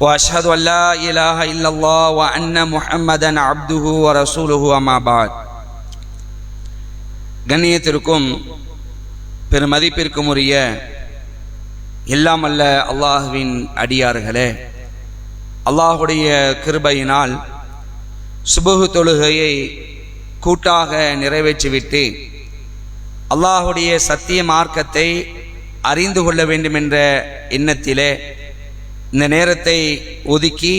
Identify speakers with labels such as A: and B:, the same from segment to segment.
A: واشهد ان لا اله الا الله وان محمدا عبده ورسوله اما بعد கண்ணியத்திற்கும் பெருமதிப்பிற்கும் உரிய எல்லாம் அல்ல அல்லாஹுவின் அடியார்களே அல்லாஹுடைய கிருபையினால் சுபுகு தொழுகையை கூட்டாக நிறைவேற்றிவிட்டு அல்லாஹுடைய சத்திய மார்க்கத்தை அறிந்து கொள்ள வேண்டும் என்ற எண்ணத்திலே இந்த நேரத்தை ஒதுக்கி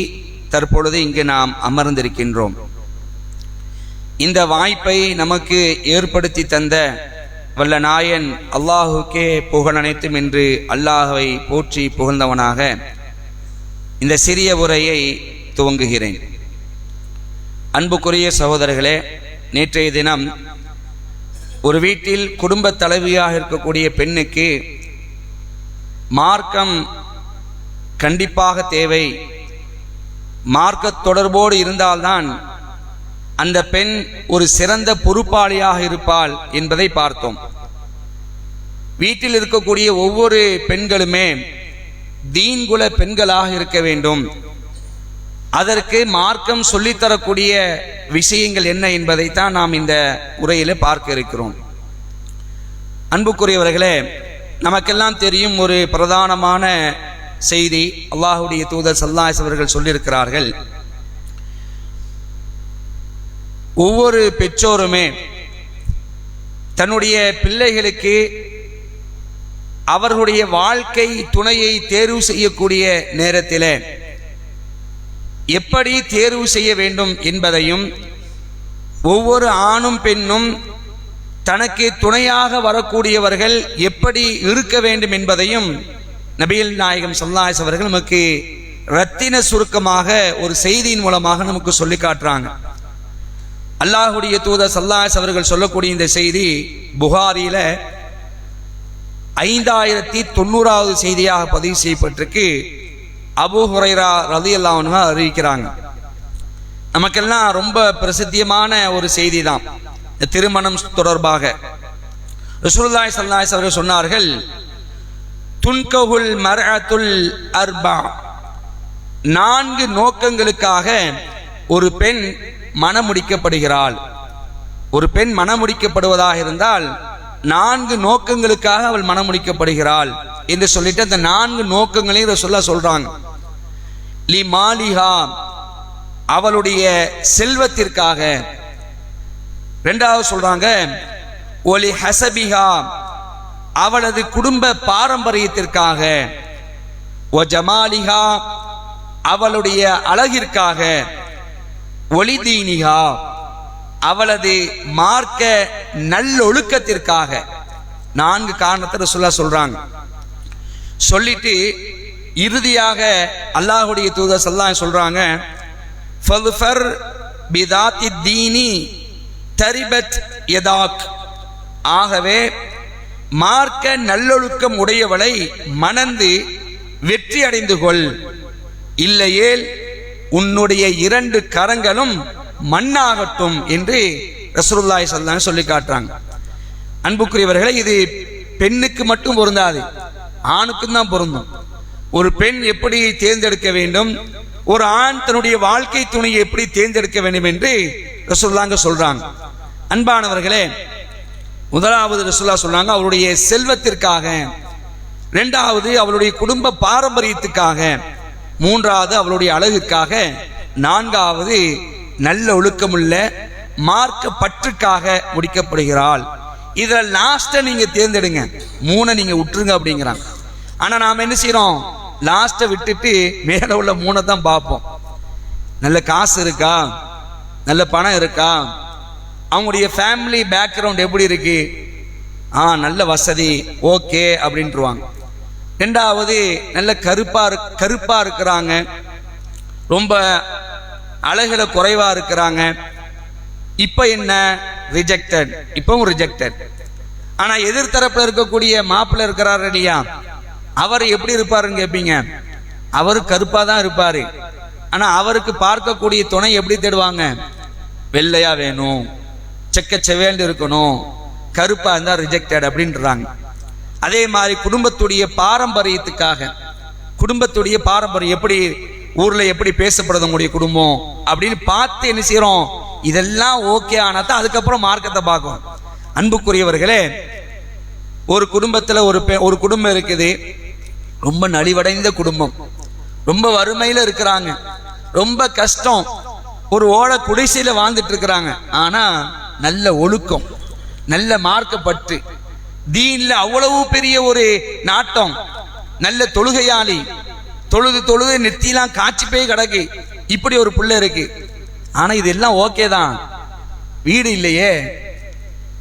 A: தற்பொழுது இங்கு நாம் அமர்ந்திருக்கின்றோம். இந்த வாய்ப்பை நமக்கு ஏற்படுத்தி தந்த வல்ல நாயன் அல்லாஹுக்கே புகழ் அனைத்தும் என்று அல்லாஹுவை போற்றி புகழ்ந்தவனாக இந்த சிறிய உரையை துவங்குகிறேன். அன்புக்குரிய சகோதரர்களே நேற்றைய தினம் ஒரு வீட்டில் குடும்ப தலைவியாக இருக்கக்கூடிய பெண்ணுக்கு மார்க்கம் கண்டிப்பாக தேவை. மார்க்க தொடர்போடு இருந்தால்தான் அந்த பெண் ஒரு சிறந்த பொறுப்பாளியாக இருப்பாள் என்பதை பார்த்தோம். வீட்டில் இருக்கக்கூடிய ஒவ்வொரு பெண்களுமே தீன்குல பெண்களாக இருக்க வேண்டும். அதற்கு மார்க்கம் சொல்லித்தரக்கூடிய விஷயங்கள் என்ன என்பதைத்தான் நாம் இந்த உரையில் பார்க்க இருக்கிறோம். அன்புக்குரியவர்களே நமக்கெல்லாம் தெரியும் ஒரு பிரதானமான செய்தி அல்லாஹுடைய தூதர் சல்லாஸ் அவர்கள் சொல்லியிருக்கிறார்கள். ஒவ்வொரு பெற்றோருமே தன்னுடைய பிள்ளைகளுக்கு அவர்களுடைய வாழ்க்கை துணையை தேர்வு செய்யக்கூடிய நேரத்தில் எப்படி தேர்வு செய்ய வேண்டும் என்பதையும் ஒவ்வொரு ஆணும் பெண்ணும் தனக்கு துணையாக வரக்கூடியவர்கள் எப்படி இருக்க வேண்டும் என்பதையும் நபியல் நாயகம் சல்லாஸ் அவர்கள் நமக்கு ரத்தின சுருக்கமாக ஒரு செய்தியின் மூலமாக நமக்கு சொல்லி காட்டுறாங்க. அல்லாஹுடைய தூத சல்லாஸ் அவர்கள் சொல்லக்கூடிய இந்த செய்தி புகாரியில ஐந்தாயிரத்தி தொண்ணூறாவது செய்தியாக பதிவு செய்யப்பட்டிருக்கு. அபு ஹுரைரா ரதி அல்லாஹா அறிவிக்கிறாங்க. நமக்கெல்லாம் ரொம்ப பிரசித்தியமான ஒரு செய்தி தான் திருமணம் தொடர்பாக. ரசூல்லாய் சல்லாஸ் அவர்கள் சொன்னார்கள் துன்ககுல் மரத்துல் அர்பா. நான்கு நோக்கங்களுக்காக ஒரு பெண் மனமுடிக்கப்படுகிறாள். ஒரு பெண் மனமுடிக்கப்படுவதாக இருந்தால் நான்கு நோக்கங்களுக்காக அவள் மனமுடிக்கப்படுகிறாள் என்று சொல்லிட்டு அந்த நான்கு நோக்கங்களையும் சொல்ல சொல்றாங்க. லி மாலிஹா அவளுடைய செல்வத்திற்காக. ரெண்டாவது சொல்றாங்க ஒலி ஹசபிஹா அவளது குடும்ப பாரம்பரியத்திற்காக ஒ ஜமாலிகா அவளுடைய அழகிற்காக ஒளிதீனிகா அவளது மார்க்க நல்லொழுக்கத்திற்காக நான்கு காரணத்தை சொல்ல சொல்றாங்க. சொல்லிட்டு இறுதியாக அல்லாஹுடைய தூதர் சல்லா சொல்றாங்க ஃபல்ஃபர் பிதாத்தி தீனி தரிபத் யதாக். ஆகவே மார்க்க நல்லொழுக்கம் உடையவளை மணந்து வெற்றி அடைந்து கொள். இல்லையேல் உன்னுடைய இரண்டு கரங்களும் மண்ணாகட்டும் என்று ரசூல்லாய் சல்லான்னு சொல்லி காட்டுறாங்க. அன்புக்குரியவர்களை இது பெண்ணுக்கு மட்டும் பொருந்தாது. ஆணுக்கும் தான் பொருந்தும். ஒரு பெண் எப்படி தேர்ந்தெடுக்க வேண்டும்? ஒரு ஆண் தன்னுடைய வாழ்க்கை துணையை எப்படி தேர்ந்தெடுக்க வேண்டும் என்று ரசூல்லாங்க சொல்றாங்க. அன்பானவர்களே முதலாவது ரசுல்லா சொல்றாங்க அவருடைய செல்வத்திற்காக. ரெண்டாவது அவளுடைய குடும்ப பாரம்பரியத்துக்காக. மூன்றாவது அவளுடைய அழகுக்காக. நான்காவது நல்ல ஒழுக்கமுள்ள மார்க்க பற்றுக்காக முடிக்கப்படுகிறாள். இதில் லாஸ்ட்டை நீங்கள் தேர்ந்தெடுங்க. மூணை நீங்கள் விட்டுருங்க அப்படிங்கிறாங்க. ஆனால் நாம் என்ன செய்கிறோம் லாஸ்ட்டை விட்டுட்டு மேலே உள்ள மூணை தான் பார்ப்போம். நல்ல காசு இருக்கா? நல்ல பணம் இருக்கா? அவங்களுடைய ஃபேமிலி பேக்ரவுண்ட் எப்படி இருக்கு? ஆ நல்ல வசதி ஓகே அப்படின்ட்டுருவாங்க. ரெண்டாவது நல்ல கருப்பாக இரு- கருப்பாக இருக்கிறாங்க. ரொம்ப அழகில் குறைவாக இருக்கிறாங்க. இப்போ என்ன? ரிஜெக்டட் இப்பவும் ரிஜெக்டட் ஆனால் எதிர்த்தரப்பில் இருக்கக்கூடிய மாப்பிள்ளை இருக்கிறார் இல்லையா? அவர் எப்படி இருப்பாருன்னு கேட்பீங்க அவர் கருப்பாக தான் இருப்பார். ஆனால் அவருக்கு பார்க்கக்கூடிய துணை எப்படி தேடுவாங்க? வெள்ளையாக வேணும். செக்க செவேண்டு இருக்கணும். கருப்பா இருந்தால் ரிஜெக்டட் அப்படின்றாங்க. அதே மாதிரி குடும்பத்துடைய பாரம்பரியத்துக்காக குடும்பத்துடைய பாரம்பரியம் எப்படி ஊர்ல எப்படி பேசப்படுது உங்களுடைய குடும்பம் அப்படின்னு பார்த்து என்ன செய்யறோம் இதெல்லாம் ஓகே ஆனால் தான் அதுக்கப்புறம் மார்க்கத்தை பார்க்கும் அன்புக்குரியவர்களே ஒரு குடும்பத்துல ஒரு பெ- ஒரு குடும்பம் இருக்குது. ரொம்ப நலிவடைந்த குடும்பம். ரொம்ப வறுமையில இருக்கிறாங்க. ரொம்ப கஷ்டம். ஒரு ஓலை குடிசையில வாழ்ந்துட்டு இருக்கிறாங்க. ஆனா நல்ல ஒழுக்கம் நல்ல மார்க்கப்பற்று தீன்ல அவ்வளவு பெரிய ஒரு நாட்டம் நல்ல தொழுகையாளி. தொழுது தொழுது நெத்திலாம் காய்ச்சி போய் கிடக்கு. இப்படி ஒரு பிள்ளை இருக்கு. ஆனா இதெல்லாம் ஓகே தான். வீடு இல்லையே.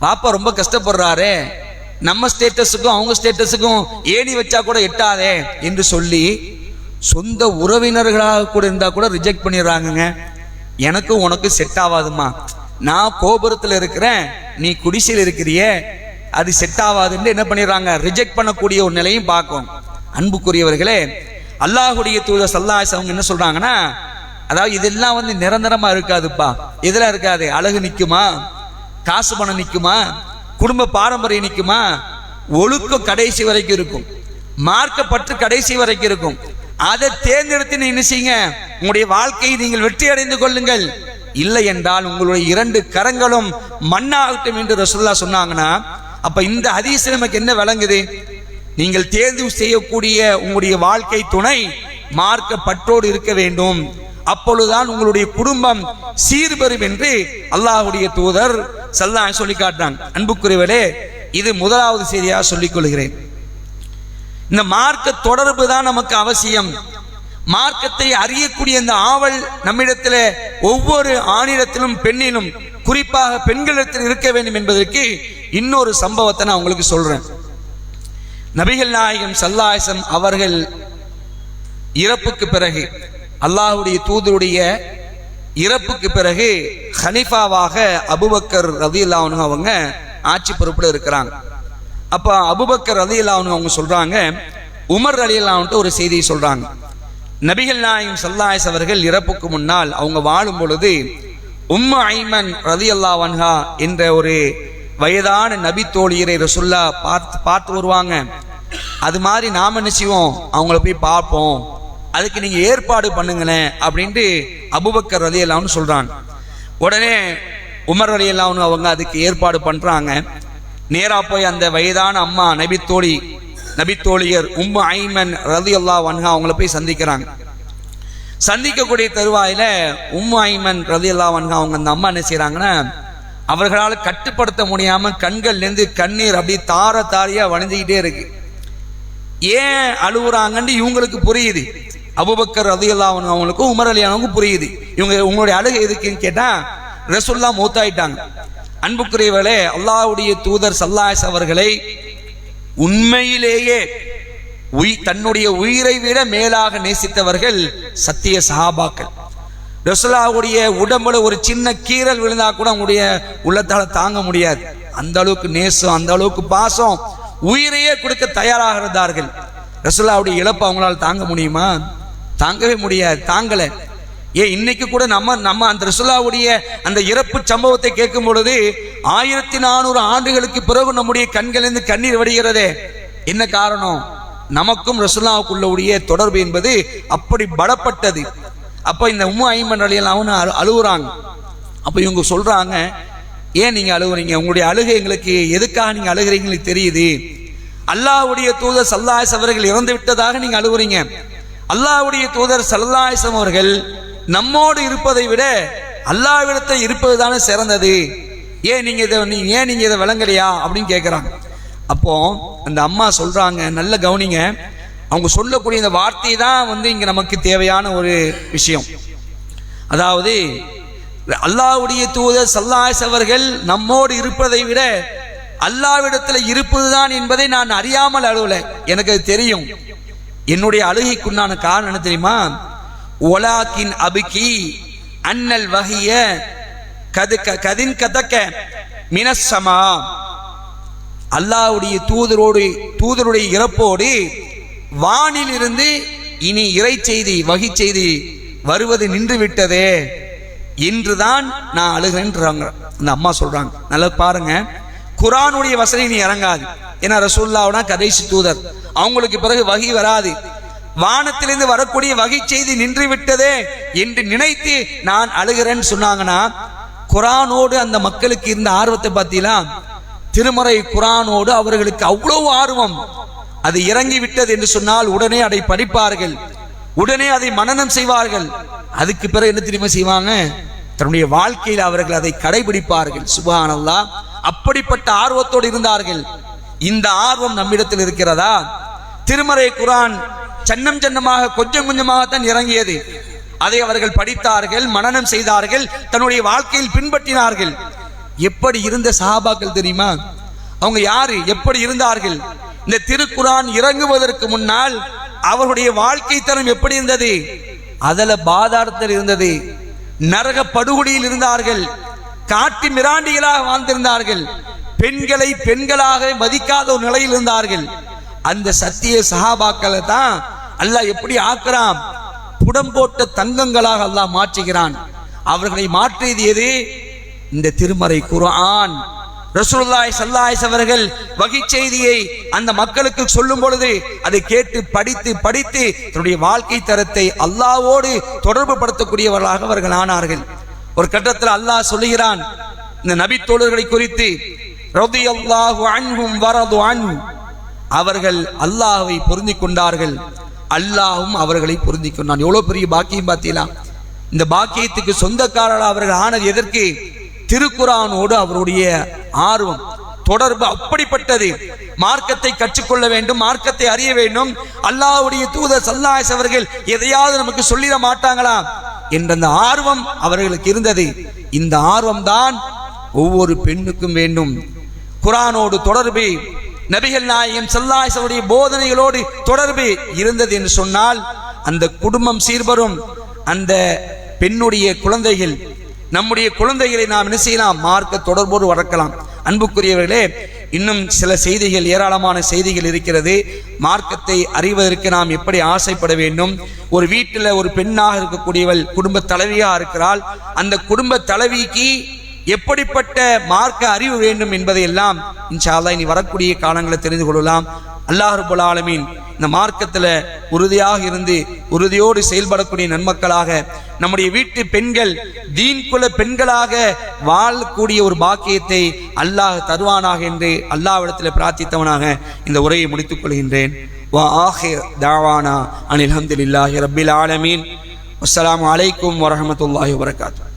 A: பாப்பா ரொம்ப கஷ்டப்படுறாரே. நம்ம ஸ்டேட்டஸுக்கும் அவங்க ஸ்டேட்டஸுக்கும் ஏணி வச்சா கூட எட்டாதே என்று சொல்லி சொந்த உறவினர்களாக கூட இருந்தா கூட ரிஜெக்ட் பண்ணிடுறாங்கங்க. எனக்கும் உனக்கு செட் ஆகாதுமா நான் கோபுரத்தில் இருக்கிறேன் நீ குடிசையில் இருக்கிறியே அது செட் ஆகாதுன்னு என்ன பண்ணிடுறாங்க? ரிஜெக்ட் பண்ணக்கூடிய ஒரு நிலையும் பார்க்கும். அன்புக்குரியவர்களே அல்லாஹுடைய தூதர் சல்லாஸ் அவங்க என்ன சொல்றாங்கன்னா அதாவது இதெல்லாம் வந்து நிரந்தரமா இருக்காதுப்பா. இதெல்லாம் இருக்காது. அழகு நிற்குமா காசு பணம் நிற்குமா குடும்ப பாரம்பரியம் நிற்குமா ஒழுக்கம் கடைசி வரைக்கும் இருக்கும். மார்க்கப்பட்டு கடைசி வரைக்கும் இருக்கும். அதை தேர்ந்தெடுத்து நீ என்ன செய்யுங்க? உங்களுடைய வாழ்க்கையை நீங்கள் வெற்றி அடைந்து கொள்ளுங்கள். இல்லை என்றால் உங்களுடைய இரண்டு கரங்களும் மண்ணாகட்டும் என்று ரசுல்லா சொன்னாங்கன்னா அப்ப இந்த ஹதீஸ் நமக்கு என்ன விளங்குது? நீங்கள் தேர்வு செய்யக்கூடிய உங்களுடைய வாழ்க்கை துணை மார்க்க பற்றோடு இருக்க வேண்டும். அப்பொழுதுதான் உங்களுடைய குடும்பம் சீர்பெறும் என்று அல்லாஹுடைய தூதர் சல்லா சொல்லி காட்டுறாங்க. அன்புக்குரியவரே இது முதலாவது செய்தியாக சொல்லிக் கொள்கிறேன். இந்த மார்க்க தொடர்பு தான் நமக்கு அவசியம். மார்க்கத்தை அறியக்கூடிய இந்த ஆவல் நம்மிடத்தில் ஒவ்வொரு ஆணிடத்திலும் பெண்ணிலும் குறிப்பாக பெண்களிடத்தில் இருக்க வேண்டும் என்பதற்கு இன்னொரு சம்பவத்தை நான் உங்களுக்கு சொல்றேன். நபிகள் நாயகம் சல்லாசம் அவர்கள் இறப்புக்கு பிறகு அல்லாஹுடைய தூதருடைய இறப்புக்கு பிறகு ஹனிஃபாவாக அபுபக்கர் ரதியுல்லாஹு அவங்க ஆட்சி பொறுப்பில் இருக்கிறாங்க. அப்போ அபுபக்கர் ரதியுல்லாஹு அவங்க சொல்றாங்க உமர் ரலியல்லாஹுட்டு ஒரு செய்தியை சொல்றாங்க. நபிகள் நாயும் சல்லாயஸ் அவர்கள் இறப்புக்கு முன்னால் அவங்க வாழும் பொழுது உம்மு ஐமன் ரதி அல்லா வன்ஹா என்ற ஒரு வயதான நபி தோழியரை ரசுல்லா பார்த்து பார்த்து வருவாங்க. அது மாதிரி நாம என்ன செய்வோம்? அவங்கள போய் பார்ப்போம். அதுக்கு நீங்கள் ஏற்பாடு பண்ணுங்களேன் அப்படின்ட்டு அபுபக்கர் ரலி அல்லான்னு சொல்கிறான் உடனே உமர் அலி அல்லான்னு அவங்க அதுக்கு ஏற்பாடு பண்ணுறாங்க நேராக போய் அந்த வயதான அம்மா நபித்தோழி நபித்தோழியர் உம்மு ஐமன் ரதி அல்லா வன்ஹா அவங்கள போய் சந்திக்கிறாங்க. சந்திக்கக்கூடிய தருவாயில உம்மு ஐமன் ரதி அல்லா வன்ஹா அவங்க அந்த அம்மா என்ன செய்கிறாங்கன்னா அவர்களால் கட்டுப்படுத்த முடியாமல் கண்கள்லேருந்து கண்ணீர் அப்படி தார தாரியாக வணிஞ்சுக்கிட்டே இருக்கு. ஏன் அழுகுறாங்கன்னு இவங்களுக்கு புரியுது. அபுபக்கர் ரதி ரதியல்லாவன் அவங்களுக்கும் உமர் அலியானவங்களுக்கும் புரியுது. இவங்க உங்களுடைய அழுகை எதுக்குன்னு கேட்டால் ரசுல்லா மூத்தாயிட்டாங்க. அன்புக்குரியவர்களே அல்லாவுடைய தூதர் சல்லாஸ் அவர்களை உண்மையிலேயே உய் தன்னுடைய உயிரை விட மேலாக நேசித்தவர்கள் சத்திய சஹாபாக்கள் ரசுல்லாவுடைய உடம்புல ஒரு சின்ன கீரல் விழுந்தா கூட அவங்களுடைய உள்ளத்தால தாங்க முடியாது. அந்த அளவுக்கு நேசம் அந்த அளவுக்கு பாசம். உயிரையே கொடுக்க தயாராக இருந்தார்கள். ரசுல்லாவுடைய இழப்பு அவங்களால தாங்க முடியுமா? தாங்கவே முடியாது தாங்கலை. ஏன் இன்னைக்கு கூட நம்ம நம்ம அந்த ரசுல்லாவுடைய அந்த இறப்பு சம்பவத்தை கேட்கும் பொழுது ஆயிரத்தி நானூறு ஆண்டுகளுக்கு பிறகு நம்முடைய கண்களிலிருந்து கண்ணீர் வடிகிறதே. என்ன காரணம்? நமக்கும் ரசுல்லாவுக்குள்ள உடைய தொடர்பு என்பது அப்படி பலப்பட்டது. அப்ப இந்த உம்மா ஐமன் அலியெல்லாம் அழுகுறாங்க அப்ப இவங்க சொல்றாங்க ஏன் நீங்க அழுகுறீங்க உங்களுடைய அழுகை எங்களுக்கு எதுக்காக நீங்க அழுகிறீங்களுக்கு தெரியுது. அல்லாஹ்வுடைய தூதர் சல்லாஸ் அவர்கள் இறந்து விட்டதாக நீங்க அழுகுறீங்க அல்லாஹ்வுடைய தூதர் சல்லாஹம் அவர்கள் நம்மோடு இருப்பதை விட அல்லாஹ்விடத்தில் இருப்பது தானே சிறந்தது. ஏன் நீங்கள் இதை நீ- ஏன் நீங்கள் இதை விளங்கலையா? அப்படின்னு கேட்குறாங்க அப்போ அந்த அம்மா சொல்கிறாங்க நல்ல கவனிங்க. அவங்க சொல்லக்கூடிய இந்த வார்த்தை தான் வந்து இங்கே நமக்கு தேவையான ஒரு விஷயம். அதாவது அல்லாஹ்வுடைய தூதர் சல்லாஸ் அவர்கள் நம்மோடு இருப்பதை விட அல்லாவிடத்தில் இருப்பதுதான் என்பதை நான் அறியாமல் அழுவல. எனக்கு அது தெரியும். என்னுடைய அழுகைக்குண்டான காரணம் என்ன தெரியுமா? ஒலாக்கின் அபிக்கி அன்னல் வகைய கதுக்க கதின் கதக்க மினசமா அல்லாவுடைய தூதரோடு தூதருடைய இறப்போடு வானிலிருந்து இனி இறை செய்தி வகி செய்தி வருவது நின்று விட்டதே என்றுதான் நான் அழுகிறேன்றாங்க. அந்த அம்மா சொல்றாங்க. நல்லா பாருங்க. குரானுடைய வசதி நீ இறங்காது. ஏன்னா ரசூல்லாவுனா கடைசி தூதர். அவங்களுக்கு பிறகு வகி வராது. வானத்திலிருந்து வரக்கூடிய வகை செய்தி நின்று விட்டதே என்று நினைத்து நான் அழுகிறேன்னு சொன்னாங்கன்னா குரானோடு அந்த மக்களுக்கு இருந்த ஆர்வத்தை பார்த்தீங்களா? திருமறை குரானோடு அவர்களுக்கு அவ்வளவு ஆர்வம். அது இறங்கி விட்டது என்று சொன்னால் உடனே அதை படிப்பார்கள். உடனே அதை மனனம் செய்வார்கள். அதுக்கு பிறகு என்ன தெரியுமா செய்வாங்க? தன்னுடைய வாழ்க்கையில் அவர்கள் அதை கடைபிடிப்பார்கள். சுபானல்லா அப்படிப்பட்ட ஆர்வத்தோடு இருந்தார்கள். இந்த ஆர்வம் நம்மிடத்தில் இருக்கிறதா? திருமறை குரான் சன்னம் சன்னமாக கொஞ்சம் கொஞ்சமாகத்தான் இறங்கியது. அதை அவர்கள் படித்தார்கள் மனனம் செய்தார்கள் தன்னுடைய வாழ்க்கையில் பின்பற்றினார்கள். எப்படி இருந்த சஹாபாக்கள் தெரியுமா? அவங்க யாரு? எப்படி இருந்தார்கள்? இந்த திருக்குரான் இறங்குவதற்கு முன்னால் அவருடைய வாழ்க்கை தரம் எப்படி இருந்தது? அதில் பாதாரத்தில் இருந்தது. நரக படுகொடியில் இருந்தார்கள். காட்டு மிராண்டிகளாக வாழ்ந்திருந்தார்கள். பெண்களை பெண்களாக மதிக்காத ஒரு நிலையில் இருந்தார்கள். அந்த சத்திய சகாபாக்களை தான் அல்லாஹ் எப்படி ஆக்குறான்? புடம் போட்ட தங்கங்களாக அல்லாஹ் மாற்றுகிறான். அவர்களை மாற்றியது எது? இந்த திருமறை குரான் ரசூலுல்லாய் சல்லாய்ஸ் அவர்கள் வகை செய்தியை அந்த மக்களுக்கு சொல்லும் பொழுது அதை கேட்டு படித்து படித்து தன்னுடைய வாழ்க்கை தரத்தை அல்லாவோடு தொடர்பு படுத்தக்கூடியவர்களாக அவர்கள் ஆனார்கள். ஒரு கட்டத்தில் அல்லாஹ் சொல்லுகிறான் இந்த நபி தோழர்களை குறித்து ரலியல்லாஹு அன்பும் வரது அன்பும் அவர்கள் அல்லாஹை பொருந்தி கொண்டார்கள். அல்லாஹ்வும் அவர்களை பொருந்திக் கொண்டான் எவ்வளோ பெரிய பாக்கியம் பார்த்தீங்களா? இந்த பாக்கியத்துக்கு சொந்தக்காரர்கள் அவர்கள் ஆனது எதற்கு? திருக்குரானோடு அவருடைய ஆர்வம் தொடர்பு அப்படிப்பட்டது. மார்க்கத்தை கற்றுக்கொள்ள வேண்டும் மார்க்கத்தை அறிய வேண்டும். அல்லாஹ்வுடைய தூதர் சல்லாஸ் அவர்கள் எதையாவது நமக்கு சொல்லிட மாட்டாங்களா? என்ற அந்த ஆர்வம் அவர்களுக்கு இருந்தது. இந்த ஆர்வம் தான் ஒவ்வொரு பெண்ணுக்கும் வேண்டும். குரானோடு தொடர்பு நபிகள் நாயகம் சல்லாசனுடைய போதனைகளோடு தொடர்பு இருந்தது என்று சொன்னால் அந்த குடும்பம் சீர்பரும் அந்த பெண்ணுடைய குழந்தைகள் நம்முடைய குழந்தைகளை நாம் என்ன செய்யலாம்? மார்க்க தொடர்போடு வளர்க்கலாம். அன்புக்குரியவர்களே இன்னும் சில செய்திகள் ஏராளமான செய்திகள் இருக்கிறது. மார்க்கத்தை அறிவதற்கு நாம் எப்படி ஆசைப்பட வேண்டும்? ஒரு வீட்டில் ஒரு பெண்ணாக இருக்கக்கூடியவள் குடும்ப தலைவியாக இருக்கிறாள். அந்த குடும்ப தலைவிக்கு எப்படிப்பட்ட மார்க்க அறிவு வேண்டும் என்பதை எல்லாம் இனி வரக்கூடிய காலங்களை தெரிந்து கொள்ளலாம். அல்லாஹ் ஆலமீன் இந்த மார்க்கத்தில் உறுதியாக இருந்து உறுதியோடு செயல்படக்கூடிய நன்மக்களாக நம்முடைய வீட்டு பெண்கள் தீன்குல பெண்களாக வாழக்கூடிய ஒரு பாக்கியத்தை அல்லாஹ் தருவானாக என்று அல்லாஹ்விடத்தில் பிரார்த்தித்தவனாக இந்த உரையை முடித்துக் கொள்கின்றேன். வா ஆஹிர் தாவானா அனில் அஹமதுல்லாஹி ரபில் ஆலமீன். அஸ்ஸலாமு அலைக்கும் வரஹமத்துல்லாஹி வபரகாத்துஹு.